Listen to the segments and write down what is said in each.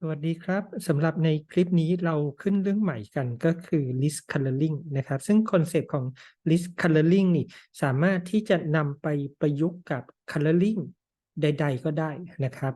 สวัสดีครับสำหรับในคลิปนี้เราขึ้นเรื่องใหม่กันก็คือ list coloring นะครับ ซึ่งคอนเซปต์ของ list coloring นี่สามารถที่จะนำไปประยุกต์กับ coloring ใด ๆ ก็ได้นะครับ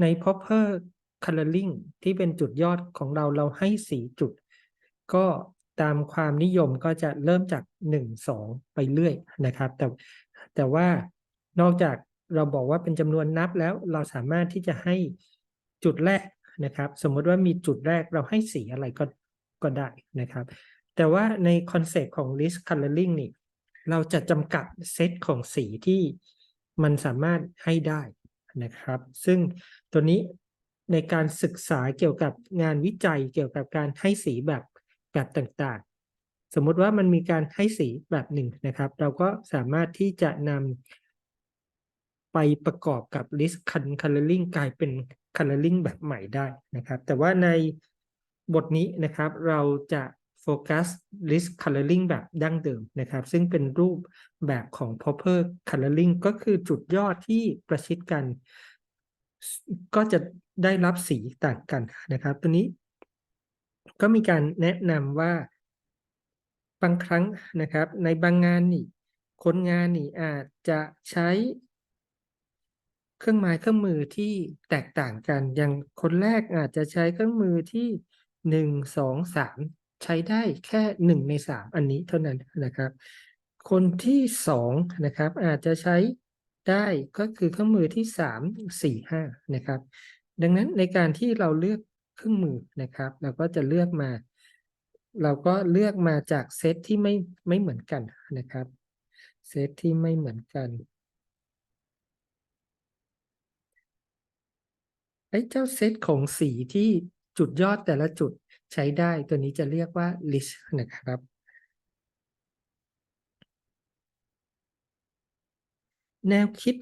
ใน proper coloring ที่เป็นจุดยอดของเราเราให้สีจุด ก็ตามความนิยมก็จะเริ่มจาก 1 2 ไปเรื่อยนะครับ แต่แต่ว่านอกจากเราบอกว่าเป็นจำนวนนับแล้วเราสามารถที่จะให้จุดแรก นะครับ สมมติว่ามีจุดแรกเราให้สีอะไรก็ก็ได้นะครับ แต่ว่าในคอนเซปต์ของ list coloring นี่ เราจะจำกัดเซตของสีที่มันสามารถให้ได้นะครับ ซึ่งตัวนี้ในการศึกษาเกี่ยวกับงานวิจัยเกี่ยวกับการให้สีแบบแบบต่างๆ สมมุติว่ามันมีการให้สีแบบหนึ่งนะครับ เราก็สามารถที่จะนำไปประกอบกับ list coloring กลายเป็น coloring แบบใหม่ได้นะครับ แต่ว่าในบทนี้นะครับเราจะโฟกัส list coloring แบบดั้งเดิมนะครับ ซึ่งเป็นรูปแบบของ proper coloring ก็คือจุดยอดที่ประชิดกัน ก็จะได้รับสีต่างกันนะครับ ตัวนี้ ก็มีการแนะนำว่าบางครั้งนะครับ ในบางงานนี่คนงานนี่อาจจะใช้ เครื่องไม้เครื่องมือที่แตกต่างกัน อย่างคนแรกอาจจะใช้เครื่องมือที่หนึ่งสองสามใช้ได้แค่หนึ่งในสามอันนี้เท่านั้นนะครับ คนที่สองนะครับอาจจะใช้ได้ก็คือเครื่องมือที่สามสี่ห้านะครับ ดังนั้นในการที่เราเลือกเครื่องมือนะครับ เราก็จะเลือกมา เราก็เลือกมาจากเซตที่ไม่ไม่เหมือนกันนะครับ เซตที่ไม่เหมือนกัน ไอ้เจ้าเซตของสีที่จุดยอดแต่ละจุดใช้ได้ตัวนี้จะเรียกว่า list นะครับ แนวคิด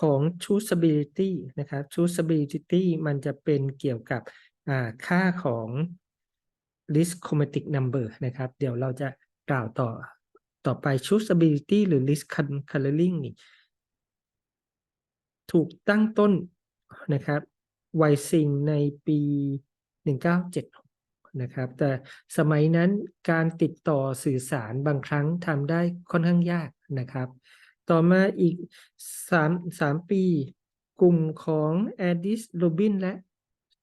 ของ choosability นะครับ choosability มันจะเป็นเกี่ยวกับค่าของ list chromatic number นะครับ เดี๋ยวเราจะกล่าวต่อต่อไป choosability หรือ list coloring นี่ถูกตั้งต้นนะครับ ไวซิงในปี 1976 นะครับ แต่สมัยนั้นการติดต่อสื่อสารบางครั้งทำได้ค่อนข้างยากนะครับ ต่อมาอีก 3 3 ปี กลุ่มของแอดิสโรบินและ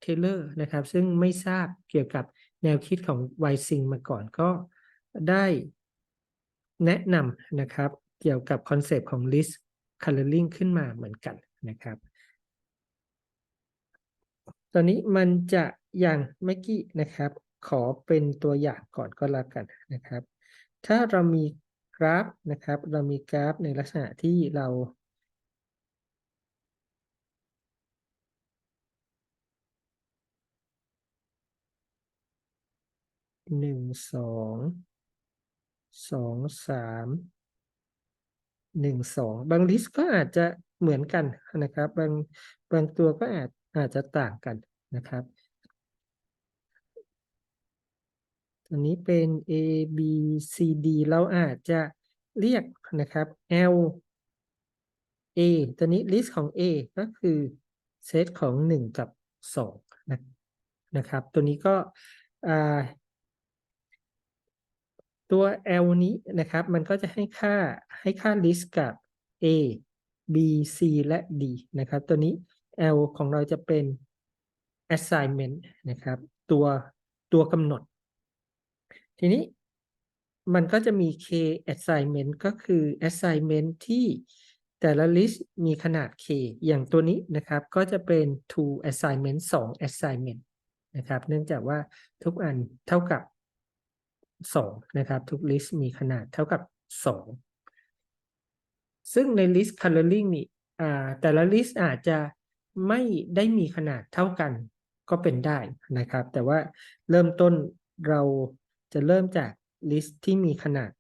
เทเลอร์นะครับ ซึ่งไม่ทราบเกี่ยวกับแนวคิดของไวซิงมาก่อนก็ได้แนะนำนะครับ เกี่ยวกับคอนเซปต์ของ list coloring ขึ้นมาเหมือนกันนะครับ ตอนนี้มันจะอย่างเมื่อกี้นะครับ ขอเป็นตัวอย่างก่อนก็แล้วกันนะครับ ถ้าเรามีกราฟนะครับ เรามีกราฟในลักษณะที่เราหนึ่งสองสองสามหนึ่งสองบางลิสต์ก็อาจจะเหมือนกันนะครับ บางบางตัวก็อาจ อาจจะต่างกันนะครับตัวนี้เป็น A B C D เราอาจจะเรียกนะครับ L A ตัวนี้ list ของ A ก็คือเซตของ 1 กับ 2 นะนะครับ ตัวนี้ก็ตัว L นี้นะครับ มันก็จะให้ค่าให้ค่า list กับ A B C และ D นะครับ ตัวนี้ L ของเราจะเป็น assignment นะครับ ตัวตัวกำหนด ทีนี้มันก็จะมี k assignment ก็คือ assignment ที่แต่ละ list มีขนาด k อย่างตัวนี้นะครับ ก็จะเป็น two assignment 2 assignment นะครับ เนื่องจากว่าทุกอันเท่ากับ 2 นะครับ ทุก list มีขนาดเท่ากับ 2 ซึ่งใน list coloring นี่แต่ละ list อาจจะ ไม่ได้มีขนาดเท่ากันก็เป็นได้นะครับ แต่ว่าเริ่มต้นเราจะเริ่มจากลิสต์ที่มีขนาด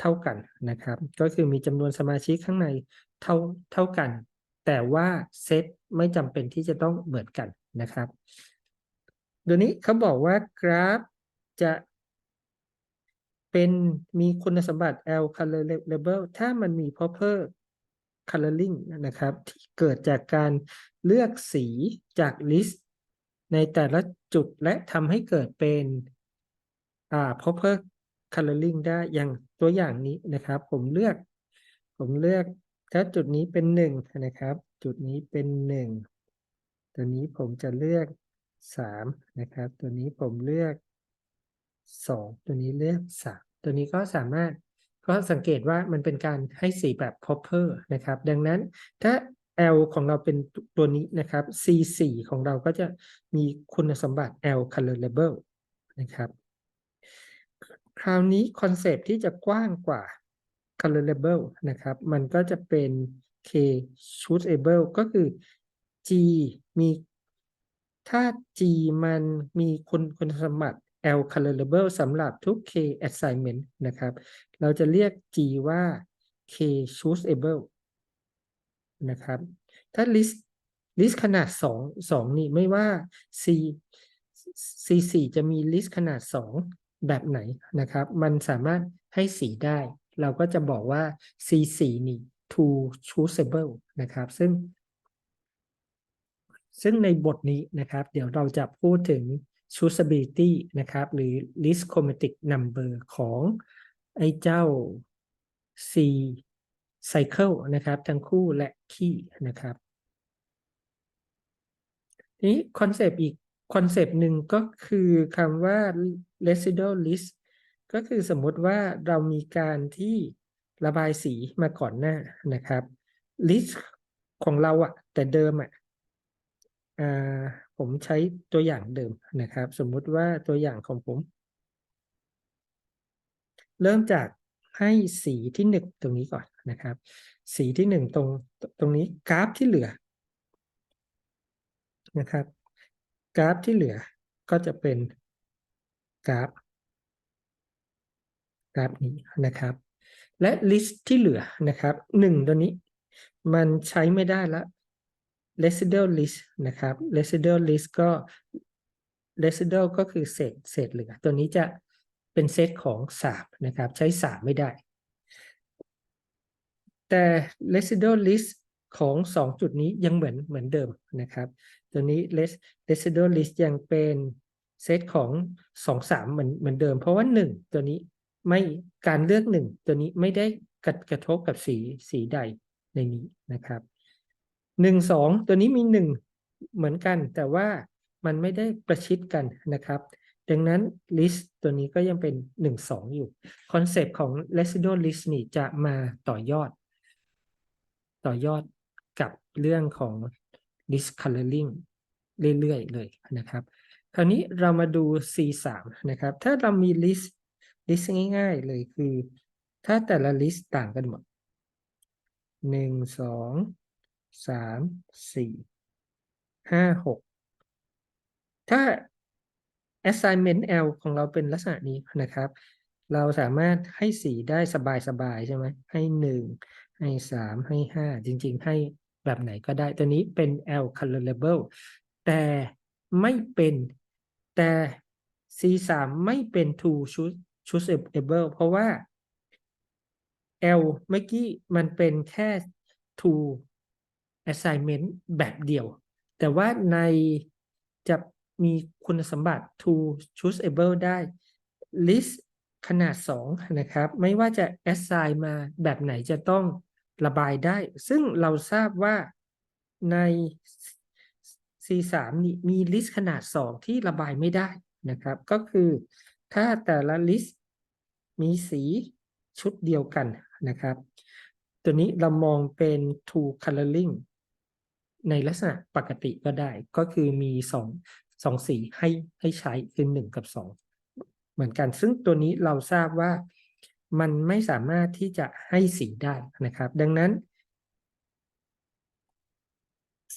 เท่ากันนะครับ ก็คือมีจำนวนสมาชิกข้างในเท่าเท่ากัน แต่ว่าเซตไม่จำเป็นที่จะต้องเหมือนกันนะครับตัวนี้เขาบอกว่ากราฟจะเป็นมีคุณสมบัติ L color label ถ้ามันมี proper coloring นะครับ ที่เกิดจากการเลือกสีจาก list ในแต่ละจุดและทำให้เกิดเป็นอ่า proper coloring ได้อย่างตัวอย่างนี้นะครับ ผมเลือก ผมเลือกถ้าจุดนี้เป็นหนึ่งนะครับ จุดนี้เป็นหนึ่งตัวนี้ผมจะเลือกสามนะครับ ตัวนี้ผมเลือกสองตัวนี้เลือกสามตัวนี้ก็สามารถ ก็สังเกตว่ามันเป็นการให้สีแบบ proper นะครับ ดังนั้นถ้า L ของเราเป็นตัวนี้นะครับ C4 ของเราก็จะมีคุณสมบัติ L colorable นะครับ คราวนี้คอนเซปที่จะกว้างกว่า colorable นะครับ มันก็จะเป็น K choosable ก็คือ G มีถ้า G มันมีคุณคุณสมบัติ L colorable สำหรับทุก K assignment นะครับ เราจะเรียก G ว่า K choosable นะครับ ถ้า list list ขนาด 2 2 นี่ไม่ว่า C C4 จะมี list ขนาด 2 แบบไหนนะครับ มันสามารถให้สีได้ เราก็จะบอกว่า C4 นี่ to choosable นะครับ ซึ่ง ซึ่งในบทนี้นะครับ เดี๋ยวเราจะพูดถึง choosability นะครับ หรือ list chromatic number ของไอ้เจ้า C cycle นะครับ ทั้งคู่และ key นะครับทีนี้คอนเซปต์อีกคอนเซปต์หนึ่งก็คือคำว่า residual list ก็คือสมมติว่าเรามีการที่ระบายสีมาก่อนหน้านะครับ list ของเราอะแต่เดิมอะอ่า ผมใช้ตัวอย่างเดิมนะครับ สมมุติว่าตัวอย่างของผม เริ่มจากให้สีที่หนึ่งตรงนี้ก่อนนะครับ สีที่หนึ่งตรงตรงนี้กราฟที่เหลือนะครับ กราฟที่เหลือก็จะเป็นกราฟกราฟนี้นะครับ และลิสต์ที่เหลือนะครับหนึ่งตัวนี้ มันใช้ไม่ได้แล้ว residual list นะครับ residual list ก็ residual ก็คือเศษเศษเหลือ ตัวนี้จะเป็นเซตของสามนะครับ ใช้สามไม่ได้ แต่ residual list ของสองจุดนี้ยังเหมือนเหมือนเดิมนะครับ ตัวนี้ residual list ยังเป็นเซตของสองสามเหมือนเหมือนเดิม เพราะว่าหนึ่งตัวนี้ไม่การเลือกหนึ่งตัวนี้ไม่ได้กระกระทบกับสีสีใดในนี้นะครับ หนึ่งสองตัวนี้มีหนึ่งเหมือนกัน แต่ว่ามันไม่ได้ประชิดกันนะครับ ดังนั้น list ตัวนี้ก็ยังเป็นหนึ่งสองอยู่คอนเซปต์ของ residual list นี่จะมาต่อยอด ต่อยอดกับเรื่องของ list coloring เรื่อยๆเลยนะครับ คราวนี้เรามาดู C3 นะครับ ถ้าเรามี list list ง่ายๆเลยคือ ถ้าแต่ละ list ต่างกันหมดหนึ่ง สามสี่ห้าหกถ้า assignment L ของเราเป็นลักษณะนี้นะครับ เราสามารถให้สีได้สบายๆใช่ไหมให้หนึ่งให้สามให้ห้าจริงๆ ให้แบบไหนก็ได้ ตัวนี้เป็น L colorable แต่ไม่เป็นแต่ C3 ไม่เป็น to choose choosable เพราะว่า L เมื่อกี้มันเป็นแค่ to assignment แบบเดียว แต่ว่าในจะมีคุณสมบัติ to choosable ได้ list ขนาด 2 นะครับ ไม่ว่าจะ assign มาแบบไหนจะต้องระบายได้ ซึ่งเราทราบว่าใน C3 นี่มี list ขนาด 2 ที่ระบายไม่ได้นะครับ ก็คือถ้าแต่ละ list มีสีชุดเดียวกันนะครับ ตัวนี้เรามองเป็น two coloring ในลักษณะปกติก็ได้ ก็คือมีสองสองสีให้ให้ใช้คือหนึ่งกับสองเหมือนกัน ซึ่งตัวนี้เราทราบว่ามันไม่สามารถที่จะให้สีได้นะครับ ดังนั้น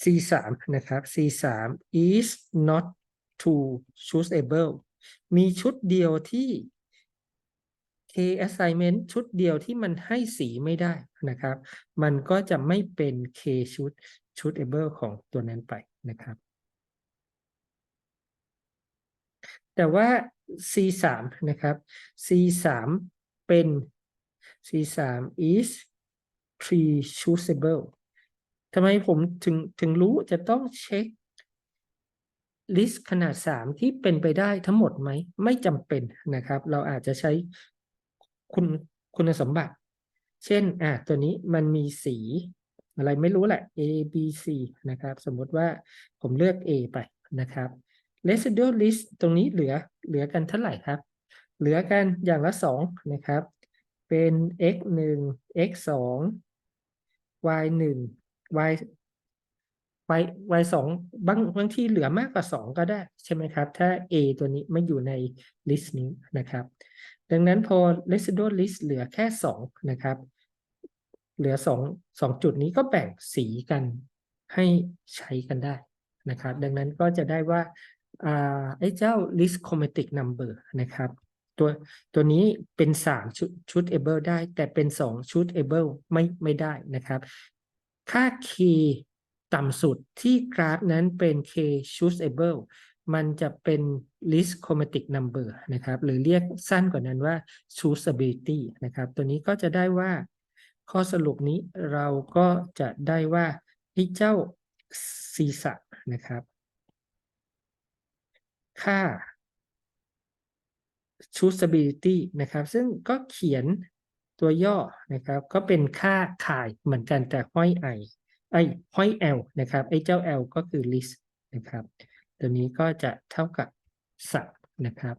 C3 นะครับ C3 is not to choosable มีชุดเดียวที่ K assignment ชุดเดียวที่มันให้สีไม่ได้นะครับ มันก็จะไม่เป็น K ชุด choosable ของตัวนั้นไปนะครับ แต่ว่า C3 นะครับ C3 เป็น C3 is pre choosable ทำไมผมถึงถึงรู้จะต้องเช็ค list ขนาด 3 ที่เป็นไปได้ทั้งหมดไหม ไม่จำเป็นนะครับ เราอาจจะใช้ คุณคุณสมบัติ เช่นอะตัวนี้มันมีสี อะไรไม่รู้แหละ A B C นะครับ สมมติว่าผมเลือก A ไปนะครับ residual list ตรงนี้เหลือเหลือกันเท่าไหร่ครับ เหลือกันอย่างละ 2 นะครับ เป็น x 1 x 2 y 1 y y y สองบางบางที่เหลือมากกว่า 2 ก็ได้ใช่ไหมครับ ถ้า a ตัวนี้ไม่อยู่ใน list นี้นะครับ ดังนั้นพอ residual list เหลือแค่ 2 นะครับ เหลือ2 2จุดนี้ก็แบ่งสีกันให้ใช้กันได้นะครับ ดังนั้นก็จะได้ว่าอ่าไอ้เจ้า list chromatic number นะครับ ตัวตัวนี้เป็น 3 ชุดชุด able ได้ แต่เป็น 2 ชุด able ไม่ไม่ได้นะครับ ค่า k ต่ำสุดที่กราฟนั้นเป็น k choosable มันจะเป็น list chromatic number นะครับ หรือเรียกสั้นกว่านั้นว่า choosability นะครับ ตัวนี้ก็จะได้ว่า ข้อสรุปนี้เราก็จะได้ว่าไอ้เจ้าศีรษะนะครับ ค่า choosability นะครับ ซึ่งก็เขียนตัวย่อนะครับ ก็เป็นค่าข่ายเหมือนกันแต่ห้อย i ไอ้ห้อย l นะครับ ไอ้เจ้า l ก็คือ list นะครับ ตัวนี้ก็จะเท่ากับสับนะครับ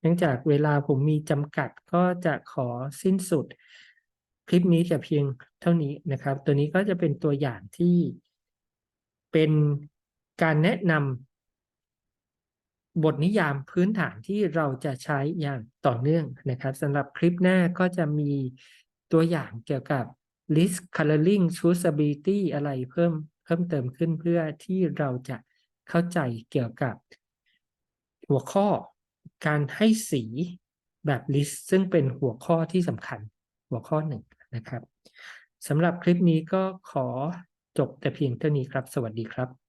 เนื่องจากเวลาผมมีจำกัดก็จะขอสิ้นสุด คลิปนี้แต่เพียงเท่านี้นะครับ ตัวนี้ก็จะเป็นตัวอย่างที่เป็นการแนะนำบทนิยามพื้นฐานที่เราจะใช้อย่างต่อเนื่องนะครับสำหรับคลิปหน้าก็จะมีตัวอย่างเกี่ยวกับ list coloring choosability อะไรเพิ่มเพิ่มเติมขึ้นเพื่อที่เราจะ เข้าใจเกี่ยวกับหัวข้อการให้สีแบบลิสต์ซึ่งเป็นหัวข้อที่สำคัญหัวข้อหนึ่งนะครับสำหรับคลิปนี้ก็ขอจบแต่เพียงเท่านี้ครับ สวัสดีครับ